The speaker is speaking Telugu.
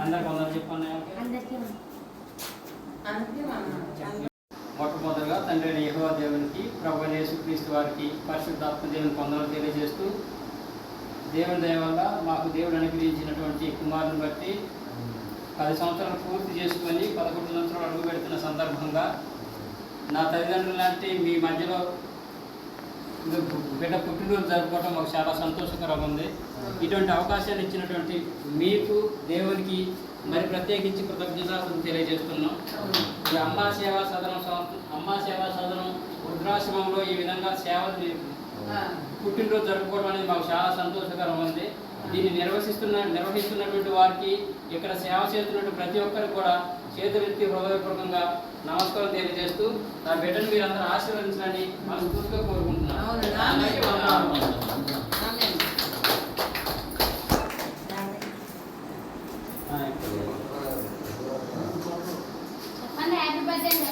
అందరికి వందలు చెప్పండి అందరికీ మొట్టమొదటిగా తండ్రి అయిన యెహోవా దేవునికి ప్రభు యేసుక్రీస్తు వారికి పరిశుద్ధాత్మ దేవుని పొందలు తెలియజేస్తూ దేవుని దయ వల్ల మాకు దేవుడు అనుగ్రహించినటువంటి కుమారుని బట్టి పది సంవత్సరాలు పూర్తి చేసుకొని పదకొండు సంవత్సరాలు అడుగు పెడుతున్న సందర్భంగా నా తల్లిదండ్రులు లాంటి మీ మధ్యలో బిడ్డ పుట్టినరోజు జరుపుకోవడం మాకు చాలా సంతోషకరంగా ఉంది. ఇటువంటి అవకాశాలు ఇచ్చినటువంటి మీకు దేవునికి మరి ప్రత్యేకించి కృతజ్ఞతలు తెలియజేస్తున్నాం. ఈ అమ్మా సేవా సదనం అమ్మా సేవా సదనం వృద్ధాశ్రమంలో ఈ విధంగా సేవలు పుట్టినరోజు జరుపుకోవడం అనేది మాకు చాలా సంతోషకరం ఉంది దీన్ని నిర్వహిస్తున్న నిర్వహిస్తున్నటువంటి వారికి ఇక్కడ సేవ చేస్తున్నటువంటి ప్రతి ఒక్కరికి కూడా చేతులెత్తి హృదయపూర్వకంగా నమస్కారం తెలియజేస్తూ నా బిడ్డను మీరందరూ ఆశీర్వదించాలని మనస్ఫూర్తిగా కోరుకుంటున్నాను. பசங்க